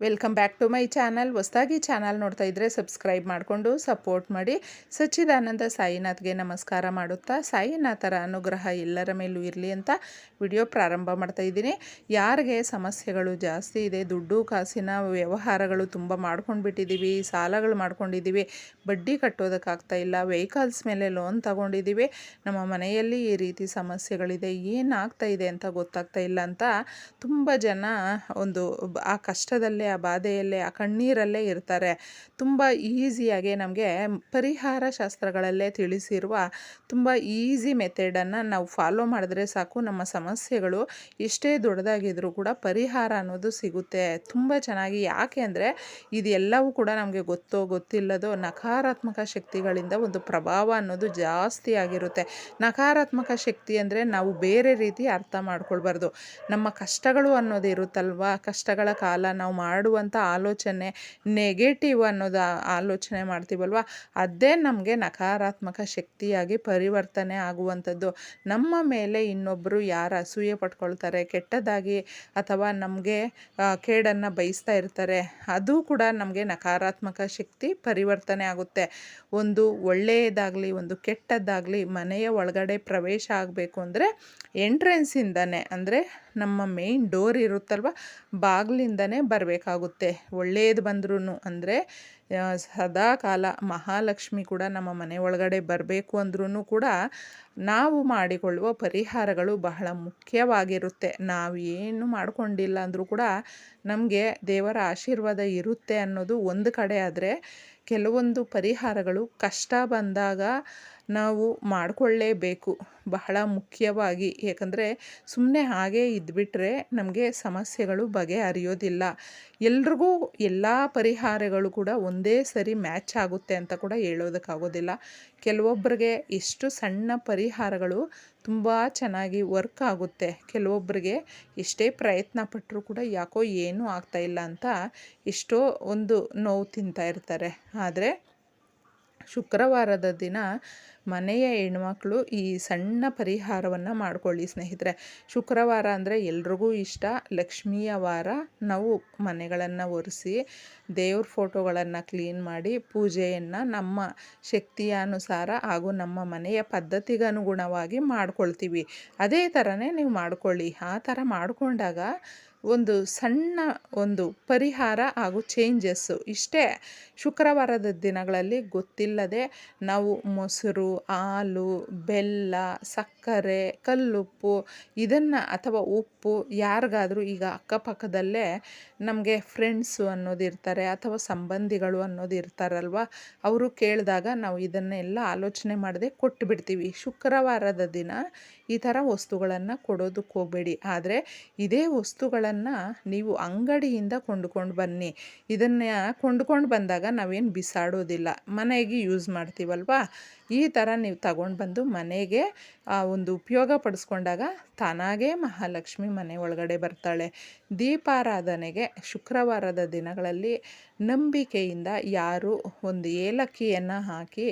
Welcome back to my channel ಹೊಸದಾಗಿ channel ನೋಡ್ತಾ ಇದ್ದರೆ ಸಬ್ಸ್ಕ್ರೈಬ್ ಮಾಡಿಕೊಂಡು ಸಪೋರ್ಟ್ ಮಾಡಿ. ಸಚ್ಚಿದಾನಂದ ಸಾಯಿನಾಥ್ಗೆ ನಮಸ್ಕಾರ ಮಾಡುತ್ತಾ, ಸಾಯಿನಾಥರ ಅನುಗ್ರಹ ಎಲ್ಲರ ಮೇಲೂ ಇರಲಿ ಅಂತ ವಿಡಿಯೋ ಪ್ರಾರಂಭ ಮಾಡ್ತಾ ಇದ್ದೀನಿ. ಯಾರಿಗೆ ಸಮಸ್ಯೆಗಳು ಜಾಸ್ತಿ ಇದೆ, ದುಡ್ಡು ಕಾಸಿನ ವ್ಯವಹಾರಗಳು ತುಂಬ ಮಾಡ್ಕೊಂಡು ಬಿಟ್ಟಿದ್ದೀವಿ ಸಾಲಗಳು ಮಾಡ್ಕೊಂಡಿದ್ದೀವಿ, ಬಡ್ಡಿ ಕಟ್ಟೋದಕ್ಕಾಗ್ತಾ ಇಲ್ಲ ವೆಹಿಕಲ್ಸ್ ಮೇಲೆ ಲೋನ್ ತಗೊಂಡಿದ್ದೀವಿ, ನಮ್ಮ ಮನೆಯಲ್ಲಿ ಈ ರೀತಿ ಸಮಸ್ಯೆಗಳಿದೆ, ಏನಾಗ್ತಾ ಇದೆ ಅಂತ ಗೊತ್ತಾಗ್ತಾ ಇಲ್ಲ ಅಂತ ತುಂಬ ಜನ ಒಂದು ಆ ಕಷ್ಟದಲ್ಲೇ ಆ ಬಾಧೆಯಲ್ಲೇ, ಆ ಕಣ್ಣೀರಲ್ಲೇ ಇರ್ತಾರೆ. ತುಂಬ ಈಸಿಯಾಗಿ ನಮಗೆ ಪರಿಹಾರ ಶಾಸ್ತ್ರಗಳಲ್ಲೇ ತಿಳಿಸಿರುವ ತುಂಬ ಈಸಿ ಮೆಥಡನ್ನು ನಾವು ಫಾಲೋ ಮಾಡಿದ್ರೆ ಸಾಕು. ನಮ್ಮ ಸಮಸ್ಯೆಗಳು ಎಷ್ಟೇ ದೊಡ್ಡದಾಗಿದ್ರೂ ಕೂಡ ಪರಿಹಾರ ಅನ್ನೋದು ಸಿಗುತ್ತೆ. ತುಂಬ ಚೆನ್ನಾಗಿ ಯಾಕೆ ಅಂದರೆ ಇದೆಲ್ಲವೂ ಕೂಡ ನಮಗೆ ಗೊತ್ತೋ ಗೊತ್ತಿಲ್ಲದೋ ನಕಾರಾತ್ಮಕ ಶಕ್ತಿಗಳಿಂದ ಒಂದು ಪ್ರಭಾವ ಅನ್ನೋದು ಜಾಸ್ತಿ ಆಗಿರುತ್ತೆ. ನಕಾರಾತ್ಮಕ ಶಕ್ತಿ ಅಂದರೆ ನಾವು ಬೇರೆ ರೀತಿ ಅರ್ಥ ಮಾಡ್ಕೊಳ್ಬಾರ್ದು. ನಮ್ಮ ಕಷ್ಟಗಳು ಅನ್ನೋದು ಇರುತ್ತಲ್ವಾ? ಕಷ್ಟಗಳ ಕಾಲ ನಾವು ಮಾಡುವಂಥ ಆಲೋಚನೆ ನೆಗೆಟಿವ್ ಅನ್ನೋದು ಆಲೋಚನೆ ಮಾಡ್ತೀವಲ್ವ? ಅದೇ ನಮಗೆ ನಕಾರಾತ್ಮಕ ಶಕ್ತಿಯಾಗಿ ಪರಿವರ್ತನೆ ಆಗುವಂಥದ್ದು. ನಮ್ಮ ಮೇಲೆ ಇನ್ನೊಬ್ಬರು ಯಾರು ಅಸೂಯೆ ಪಟ್ಕೊಳ್ತಾರೆ, ಕೆಟ್ಟದಾಗಿ ಅಥವಾ ನಮಗೆ ಕೇಡನ್ನು ಬಯಸ್ತಾ ಇರ್ತಾರೆ, ಅದು ಕೂಡ ನಮಗೆ ನಕಾರಾತ್ಮಕ ಶಕ್ತಿ ಪರಿವರ್ತನೆ ಆಗುತ್ತೆ. ಒಂದು ಒಳ್ಳೆಯದಾಗಲಿ, ಒಂದು ಕೆಟ್ಟದ್ದಾಗಲಿ ಮನೆಯ ಒಳಗಡೆ ಪ್ರವೇಶ ಆಗಬೇಕು ಅಂದರೆ ಎಂಟ್ರೆನ್ಸಿಂದನೇ ಅಂದರೆ ನಮ್ಮ ಮೇನ್ ಡೋರ್ ಇರುತ್ತಲ್ವ? ಬಾಗಿಲಿಂದನೇ ಬರಬೇಕಾಗುತ್ತೆ. ಒಳ್ಳೆಯದು ಬಂದ್ರೂ ಅಂದರೆ ಸದಾ ಕಾಲ ಮಹಾಲಕ್ಷ್ಮಿ ಕೂಡ ನಮ್ಮ ಮನೆ ಒಳಗಡೆ ಬರಬೇಕು ಅಂದ್ರೂ ಕೂಡ ನಾವು ಮಾಡಿಕೊಳ್ಳುವ ಪರಿಹಾರಗಳು ಬಹಳ ಮುಖ್ಯವಾಗಿರುತ್ತೆ. ನಾವು ಏನು ಮಾಡಿಕೊಂಡಿಲ್ಲ ಅಂದರೂ ಕೂಡ ನಮಗೆ ದೇವರ ಆಶೀರ್ವಾದ ಇರುತ್ತೆ ಅನ್ನೋದು ಒಂದು ಕಡೆ ಆದರೆ, ಕೆಲವೊಂದು ಪರಿಹಾರಗಳು ಕಷ್ಟ ಬಂದಾಗ ನಾವು ಮಾಡಿಕೊಳ್ಳೇಬೇಕು. ಬಹಳ ಮುಖ್ಯವಾಗಿ. ಏಕೆಂದರೆ ಸುಮ್ಮನೆ ಹಾಗೇ ಇದ್ಬಿಟ್ರೆ ನಮಗೆ ಸಮಸ್ಯೆಗಳು ಬಗೆಹರಿಯೋದಿಲ್ಲ. ಎಲ್ರಿಗೂ ಎಲ್ಲ ಪರಿಹಾರಗಳು ಕೂಡ ಒಂದೇ ಸರಿ ಮ್ಯಾಚ್ ಆಗುತ್ತೆ ಅಂತ ಕೂಡ ಹೇಳೋದಕ್ಕಾಗೋದಿಲ್ಲ. ಕೆಲವೊಬ್ಬರಿಗೆ ಎಷ್ಟು ಸಣ್ಣ ಪರಿಹಾರಗಳು ತುಂಬ ಚೆನ್ನಾಗಿ ವರ್ಕ್ ಆಗುತ್ತೆ. ಕೆಲವೊಬ್ಬರಿಗೆ ಎಷ್ಟೇ ಪ್ರಯತ್ನ ಪಟ್ಟರೂ ಕೂಡ ಯಾಕೋ ಏನೂ ಆಗ್ತಾಯಿಲ್ಲ ಅಂತ ಎಷ್ಟೋ ಒಂದು ನೋವು ತಿಂತಾ ಇರ್ತಾರೆ. ಆದರೆ ಶುಕ್ರವಾರದ ದಿನ ಮನೆಯ ಹೆಣ್ಮಕ್ಳು ಈ ಸಣ್ಣ ಪರಿಹಾರವನ್ನು ಮಾಡ್ಕೊಳ್ಳಿ ಸ್ನೇಹಿತರೆ. ಶುಕ್ರವಾರ ಅಂದರೆ ಎಲ್ರಿಗೂ ಇಷ್ಟ. ಲಕ್ಷ್ಮಿಯ ವಾರ, ನಾವು ಮನೆಗಳನ್ನು ಒರೆಸಿ, ದೇವ್ರ ಫೋಟೋಗಳನ್ನು ಕ್ಲೀನ್ ಮಾಡಿ, ಪೂಜೆಯನ್ನು ನಮ್ಮ ಶಕ್ತಿಯ ಅನುಸಾರ ಹಾಗೂ ನಮ್ಮ ಮನೆಯ ಪದ್ಧತಿಗನುಗುಣವಾಗಿ ಮಾಡ್ಕೊಳ್ತೀವಿ. ಅದೇ ಥರನೇ ನೀವು ಮಾಡ್ಕೊಳ್ಳಿ. ಆ ಥರ ಮಾಡಿಕೊಂಡಾಗ ಒಂದು ಸಣ್ಣ ಒಂದು ಪರಿಹಾರ ಹಾಗೂ ಚೇಂಜಸ್ಸು ಇಷ್ಟೇ. ಶುಕ್ರವಾರದ ದಿನಗಳಲ್ಲಿ ಗೊತ್ತಿಲ್ಲದೆ ನಾವು ಮೊಸರು, ಹಾಲು, ಬೆಲ್ಲ, ಸಕ್ಕರೆ, ಕಲ್ಲುಪ್ಪು, ಇದನ್ನು ಅಥವಾ ಉಪ್ಪು ಯಾರಿಗಾದರೂ ಈಗ ಅಕ್ಕಪಕ್ಕದಲ್ಲೇ ನಮಗೆ ಫ್ರೆಂಡ್ಸು ಅನ್ನೋದು ಇರ್ತಾರೆ ಅಥವಾ ಸಂಬಂಧಿಗಳು ಅನ್ನೋದು ಇರ್ತಾರಲ್ವ, ಅವರು ಕೇಳಿದಾಗ ನಾವು ಇದನ್ನೆಲ್ಲ ಆಲೋಚನೆ ಮಾಡದೆ ಕೊಟ್ಟುಬಿಡ್ತೀವಿ ಶುಕ್ರವಾರದ ದಿನ ಈ ಥರ ವಸ್ತುಗಳನ್ನು ಕೊಡೋದಕ್ಕೆ ಹೋಗಬೇಡಿ. ಆದರೆ ಇದೇ ವಸ್ತುಗಳನ್ನು ನೀವು ಅಂಗಡಿಯಿಂದ ಕೊಂಡುಕೊಂಡು ಬನ್ನಿ. ಇದನ್ನು ಕೊಂಡ್ಕೊಂಡು ಬಂದಾಗ ನಾವೇನು ಬಿಸಾಡೋದಿಲ್ಲ. ಮನೆಗೆ ಯೂಸ್ ಮಾಡ್ತೀವಲ್ವಾ? ಈ ಥರ ನೀವು ತಗೊಂಡು ಬಂದು ಮನೆಗೆ ಒಂದು ಉಪಯೋಗ ಪಡಿಸ್ಕೊಂಡಾಗ ತಾನಾಗೇ ಮಹಾಲಕ್ಷ್ಮಿ ಮನೆ ಒಳಗಡೆ ಬರ್ತಾಳೆ. ದೀಪಾರಾಧನೆಗೆ ಶುಕ್ರವಾರದ ದಿನಗಳಲ್ಲಿ ನಂಬಿಕೆಯಿಂದ ಯಾರು ಒಂದು ಏಲಕ್ಕಿಯನ್ನು ಹಾಕಿ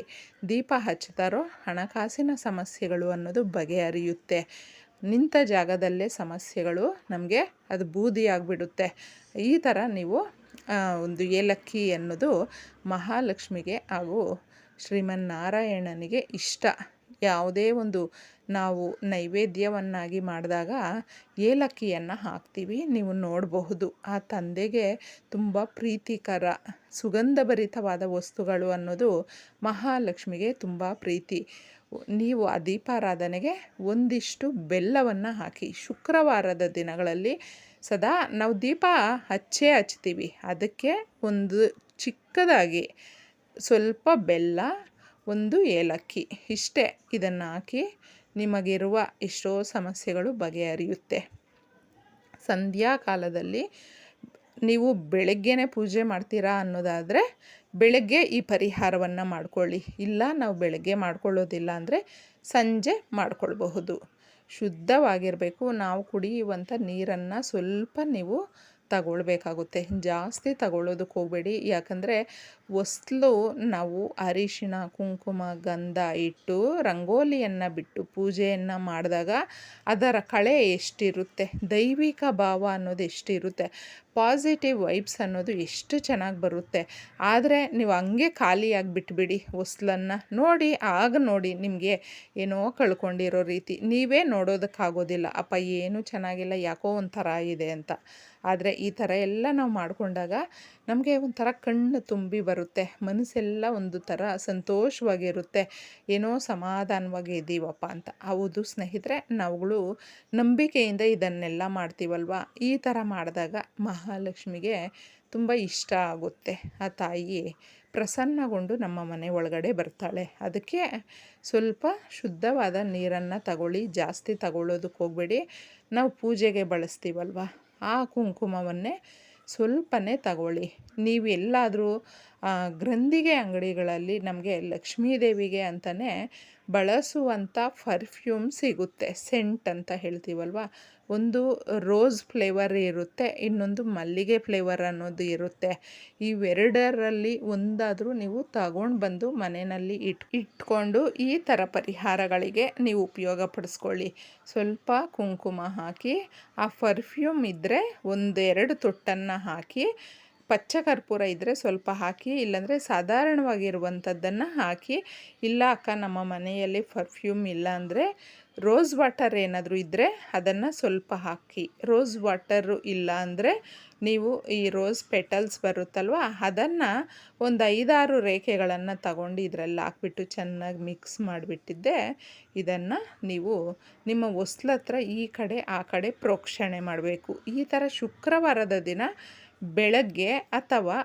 ದೀಪ ಹಚ್ತಾರೋ ಹಣಕಾಸಿನ ಸಮಸ್ಯೆಗಳು ಅನ್ನೋದು ಬಗೆಹರಿಯುತ್ತೆ. ನಿಂತ ಜಾಗದಲ್ಲೇ ಸಮಸ್ಯೆಗಳು ನಮಗೆ ಅದು ಬೂದಿಯಾಗಿಬಿಡುತ್ತೆ. ಈ ಥರ ನೀವು ಒಂದು ಏಲಕ್ಕಿ ಅನ್ನೋದು ಮಹಾಲಕ್ಷ್ಮಿಗೆ ಹಾಗೂ ಶ್ರೀಮನ್ನಾರಾಯಣನಿಗೆ ಇಷ್ಟ. ಯಾವುದೇ ಒಂದು ನಾವು ನೈವೇದ್ಯವನ್ನಾಗಿ ಮಾಡಿದಾಗ ಏಲಕ್ಕಿಯನ್ನು ಹಾಕ್ತೀವಿ, ನೀವು ನೋಡಬಹುದು. ಆ ತಂದೆಗೆ ತುಂಬ ಪ್ರೀತಿಕರ, ಸುಗಂಧಭರಿತವಾದ ವಸ್ತುಗಳು ಅನ್ನೋದು ಮಹಾಲಕ್ಷ್ಮಿಗೆ ತುಂಬ ಪ್ರೀತಿ. ನೀವು ಆ ದೀಪಾರಾಧನೆಗೆ ಒಂದಿಷ್ಟು ಬೆಲ್ಲವನ್ನು ಹಾಕಿ, ಶುಕ್ರವಾರದ ದಿನಗಳಲ್ಲಿ ಸದಾ ನಾವು ದೀಪ ಹಚ್ಚೇ ಹಚ್ತೀವಿ ಅದಕ್ಕೆ ಒಂದು ಚಿಕ್ಕದಾಗಿ ಸ್ವಲ್ಪ ಬೆಲ್ಲ, ಒಂದು ಏಲಕ್ಕಿ. ಇಷ್ಟೇ. ಇದನ್ನು ಹಾಕಿ ನಿಮಗಿರುವ ಎಷ್ಟೋ ಸಮಸ್ಯೆಗಳು ಬಗೆಹರಿಯುತ್ತೆ. ಸಂಧ್ಯಾಕಾಲದಲ್ಲಿ ನೀವು ಬೆಳಗ್ಗೆನೇ ಪೂಜೆ ಮಾಡ್ತೀರಾ ಅನ್ನೋದಾದರೆ, ಬೆಳಗ್ಗೆ ಈ ಪರಿಹಾರವನ್ನು ಮಾಡ್ಕೊಳ್ಳಿ. ಇಲ್ಲ, ನಾವು ಬೆಳಗ್ಗೆ ಮಾಡ್ಕೊಳ್ಳೋದಿಲ್ಲ ಅಂದರೆ ಸಂಜೆ ಮಾಡಿಕೊಳ್ಬಹುದು. ಶುದ್ಧವಾಗಿರಬೇಕು. ನಾವು ಕುಡಿಯುವಂಥ ನೀರನ್ನು ಸ್ವಲ್ಪ ನೀವು ತಗೊಳ್ಬೇಕಾಗುತ್ತೆ. ಜಾಸ್ತಿ ತಗೊಳ್ಳೋದಕ್ಕೆ ಹೋಗಬೇಡಿ. ಯಾಕಂದರೆ ಹೊಸ್ಲು ನಾವು ಅರಿಶಿಣ, ಕುಂಕುಮ, ಗಂಧ ಇಟ್ಟು ರಂಗೋಲಿಯನ್ನು ಬಿಟ್ಟು ಪೂಜೆಯನ್ನು ಮಾಡಿದಾಗ ಅದರ ಕಳೆ ಎಷ್ಟಿರುತ್ತೆ? ದೈವಿಕ ಭಾವ ಅನ್ನೋದು ಎಷ್ಟಿರುತ್ತೆ? ಪಾಸಿಟಿವ್ ವೈಬ್ಸ್ ಅನ್ನೋದು ಎಷ್ಟು ಚೆನ್ನಾಗಿ ಬರುತ್ತೆ. ಆದರೆ ನೀವು ಹಂಗೆ ಖಾಲಿಯಾಗಿ ಬಿಟ್ಬಿಡಿ ಹೊಸ್ಲನ್ನು ನೋಡಿ, ಆಗ ನೋಡಿ ನಿಮಗೆ ಏನೋ ಕಳ್ಕೊಂಡಿರೋ ರೀತಿ. ನೀವೇ ನೋಡೋದಕ್ಕಾಗೋದಿಲ್ಲ, ಅಪ್ಪ, ಏನೂ ಚೆನ್ನಾಗಿಲ್ಲ, ಯಾಕೋ ಒಂಥರ ಇದೆ ಅಂತ. ಆದರೆ ಈ ಥರ ಎಲ್ಲ ನಾವು ಮಾಡಿಕೊಂಡಾಗ ನಮಗೆ ಒಂಥರ ಕಣ್ಣು ತುಂಬಿ ಬರುತ್ತೆ, ಮನಸ್ಸೆಲ್ಲ ಒಂದು ಥರ ಸಂತೋಷವಾಗಿರುತ್ತೆ. ಏನೋ ಸಮಾಧಾನವಾಗಿ ಇದ್ದೀವಪ್ಪ ಅಂತ. ಹೌದು ಸ್ನೇಹಿತರೆ, ನಾವುಗಳು ನಂಬಿಕೆಯಿಂದ ಇದನ್ನೆಲ್ಲ ಮಾಡ್ತೀವಲ್ವ? ಈ ಥರ ಮಾಡಿದಾಗ ಮಹಾಲಕ್ಷ್ಮಿಗೆ ತುಂಬ ಇಷ್ಟ ಆಗುತ್ತೆ. ಆ ತಾಯಿ ಪ್ರಸನ್ನಗೊಂಡು ನಮ್ಮ ಮನೆ ಒಳಗಡೆ ಬರ್ತಾಳೆ. ಅದಕ್ಕೆ ಸ್ವಲ್ಪ ಶುದ್ಧವಾದ ನೀರನ್ನು ತಗೊಳ್ಳಿ, ಜಾಸ್ತಿ ತಗೊಳ್ಳೋದಕ್ಕೆ ಹೋಗಬೇಡಿ. ನಾವು ಪೂಜೆಗೆ ಬಳಸ್ತೀವಲ್ವ? ಆ ಕುಂಕುಮವನ್ನೇ ಸ್ವಲ್ಪನೇ ತಗೊಳ್ಳಿ. ನೀವು ಎಲ್ಲಾದರೂ ಗ್ರಂಥಿಗೆ ಅಂಗಡಿಗಳಲ್ಲಿ ನಮಗೆ ಲಕ್ಷ್ಮೀದೇವಿಗೆ ಅಂತಲೇ ಬಳಸುವಂಥ ಪರ್ಫ್ಯೂಮ್ ಸಿಗುತ್ತೆ. ಸೆಂಟ್ ಅಂತ ಹೇಳ್ತೀವಲ್ವ? ಒಂದು ರೋಸ್ ಫ್ಲೇವರ್ ಇರುತ್ತೆ, ಇನ್ನೊಂದು ಮಲ್ಲಿಗೆ ಫ್ಲೇವರ್ ಅನ್ನೋದು ಇರುತ್ತೆ. ಇವೆರಡರಲ್ಲಿ ಒಂದಾದರೂ ನೀವು ತಗೊಂಡು ಬಂದು ಮನೆಯಲ್ಲಿ ಇಟ್, ಇಟ್ಕೊಂಡು ಈ ಥರ ಪರಿಹಾರಗಳಿಗೆ ನೀವು ಉಪಯೋಗ ಪಡಿಸ್ಕೊಳ್ಳಿ. ಸ್ವಲ್ಪ ಕುಂಕುಮ ಹಾಕಿ, ಆ ಪರ್ಫ್ಯೂಮ್ ಇದ್ದರೆ ಒಂದೆರಡು ತೊಟ್ಟನ್ನು ಹಾಕಿ ಪಚ್ಚ ಕರ್ಪೂರ ಇದ್ದರೆ ಸ್ವಲ್ಪ ಹಾಕಿ, ಇಲ್ಲಾಂದರೆ ಸಾಧಾರಣವಾಗಿರುವಂಥದ್ದನ್ನು ಹಾಕಿ, ಇಲ್ಲ ಅಕ್ಕ, ನಮ್ಮ ಮನೆಯಲ್ಲಿ ಪರ್ಫ್ಯೂಮ್ ಇಲ್ಲ ಅಂದರೆ ರೋಸ್ ವಾಟರ್ ಏನಾದರೂ ಇದ್ದರೆ ಅದನ್ನು ಸ್ವಲ್ಪ ಹಾಕಿ. ರೋಸ್ ವಾಟರು ಇಲ್ಲ ಅಂದರೆ ನೀವು ಈ ರೋಸ್ ಪೆಟಲ್ಸ್ ಬರುತ್ತಲ್ವ, ಅದನ್ನು ಒಂದು ಐದಾರು ರೇಖೆಗಳನ್ನು ತಗೊಂಡು ಇದರಲ್ಲಿ ಹಾಕ್ಬಿಟ್ಟು ಚೆನ್ನಾಗಿ ಮಿಕ್ಸ್ ಮಾಡಿಬಿಟ್ಟಿದ್ದೆ. ಇದನ್ನು ನೀವು ನಿಮ್ಮ ಹೊಸ್ಲತ್ರ ಈ ಕಡೆ, ಆ ಕಡೆ ಪ್ರೋಕ್ಷಣೆ ಮಾಡಬೇಕು. ಈ ಥರ ಶುಕ್ರವಾರದ ದಿನ ಬೆಳಗ್ಗೆ ಅಥವಾ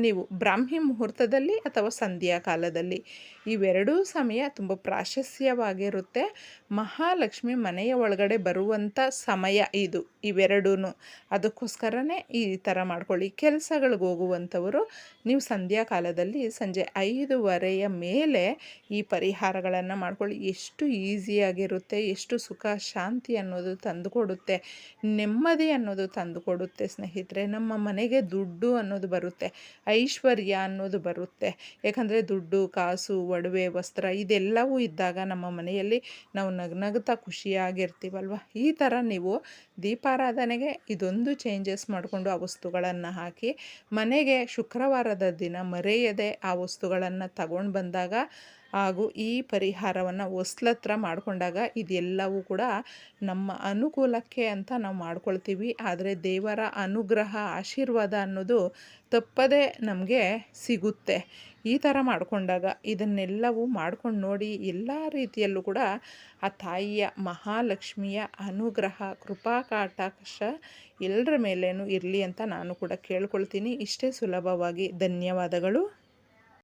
ನೀವು ಬ್ರಾಹ್ಮಿ ಮುಹೂರ್ತದಲ್ಲಿ ಅಥವಾ ಸಂಧ್ಯಾ ಕಾಲದಲ್ಲಿ ಇವೆರಡೂ ಸಮಯ ತುಂಬ ಪ್ರಾಶಸ್ಯವಾಗಿರುತ್ತೆ ಮಹಾಲಕ್ಷ್ಮಿ ಮನೆಯ ಒಳಗಡೆ ಬರುವಂಥ ಸಮಯ ಇದು ಇವೆರಡೂ ಅದಕ್ಕೋಸ್ಕರನೇ ಈ ಥರ ಮಾಡ್ಕೊಳ್ಳಿ. ಕೆಲಸಗಳಿಗೆ ಹೋಗುವಂಥವರು ನೀವು ಸಂಧ್ಯಾ ಕಾಲದಲ್ಲಿ ಸಂಜೆ ಐದುವರೆಯ ಮೇಲೆ ಈ ಪರಿಹಾರಗಳನ್ನು ಮಾಡ್ಕೊಳ್ಳಿ. ಎಷ್ಟು ಈಸಿಯಾಗಿರುತ್ತೆ, ಎಷ್ಟು ಸುಖ, ಶಾಂತಿ ಅನ್ನೋದು ತಂದುಕೊಡುತ್ತೆ, ನೆಮ್ಮದಿ ಅನ್ನೋದು ತಂದುಕೊಡುತ್ತೆ ಸ್ನೇಹಿತರೆ. ನಮ್ಮ ಮನೆಗೆ ದುಡ್ಡು ಅನ್ನೋದು ಬರುತ್ತೆ, ಐಶ್ವರ್ಯ ಅನ್ನೋದು ಬರುತ್ತೆ. ಯಾಕಂದರೆ ದುಡ್ಡು, ಕಾಸು, ಒಡವೆ, ವಸ್ತ್ರ ಇದೆಲ್ಲವೂ ಇದ್ದಾಗ ನಮ್ಮ ಮನೆಯಲ್ಲಿ ನಾವು ನಗ್ನಗ್ತಾ ಖುಷಿಯಾಗಿರ್ತೀವಲ್ವ? ಈ ಥರ ನೀವು ದೀಪಾರಾಧನೆಗೆ ಇದೊಂದು ಚೇಂಜಸ್ ಮಾಡಿಕೊಂಡು ಆ ವಸ್ತುಗಳನ್ನು ಹಾಕಿ, ಮನೆಗೆ ಶುಕ್ರವಾರದ ದಿನ ಮರೆಯದೆ ಆ ವಸ್ತುಗಳನ್ನು ತಗೊಂಡು ಬಂದಾಗ ಹಾಗೂ ಈ ಪರಿಹಾರವನ್ನು ಹೊಸ್ಲತ್ರ ಮಾಡಿಕೊಂಡಾಗ ಇದೆಲ್ಲವೂ ಕೂಡ ನಮ್ಮ ಅನುಕೂಲಕ್ಕೆ ಅಂತ ನಾವು ಮಾಡ್ಕೊಳ್ತೀವಿ. ಆದರೆ ದೇವರ ಅನುಗ್ರಹ, ಆಶೀರ್ವಾದ ಅನ್ನೋದು ತಪ್ಪದೇ ನಮಗೆ ಸಿಗುತ್ತೆ. ಈ ಥರ ಮಾಡಿಕೊಂಡಾಗ ಇದನ್ನೆಲ್ಲವೂ ಮಾಡ್ಕೊಂಡು ನೋಡಿ ಎಲ್ಲ ರೀತಿಯಲ್ಲೂ ಕೂಡ ಆ ತಾಯಿಯ ಮಹಾಲಕ್ಷ್ಮಿಯ ಅನುಗ್ರಹ, ಕೃಪಾ ಕಾಟಾಕ್ಷ ಎಲ್ಲರ ಮೇಲೇನು ಇರಲಿ ಅಂತ ನಾನು ಕೂಡ ಕೇಳ್ಕೊಳ್ತೀನಿ. ಇಷ್ಟೇ ಸುಲಭವಾಗಿ ಧನ್ಯವಾದಗಳು.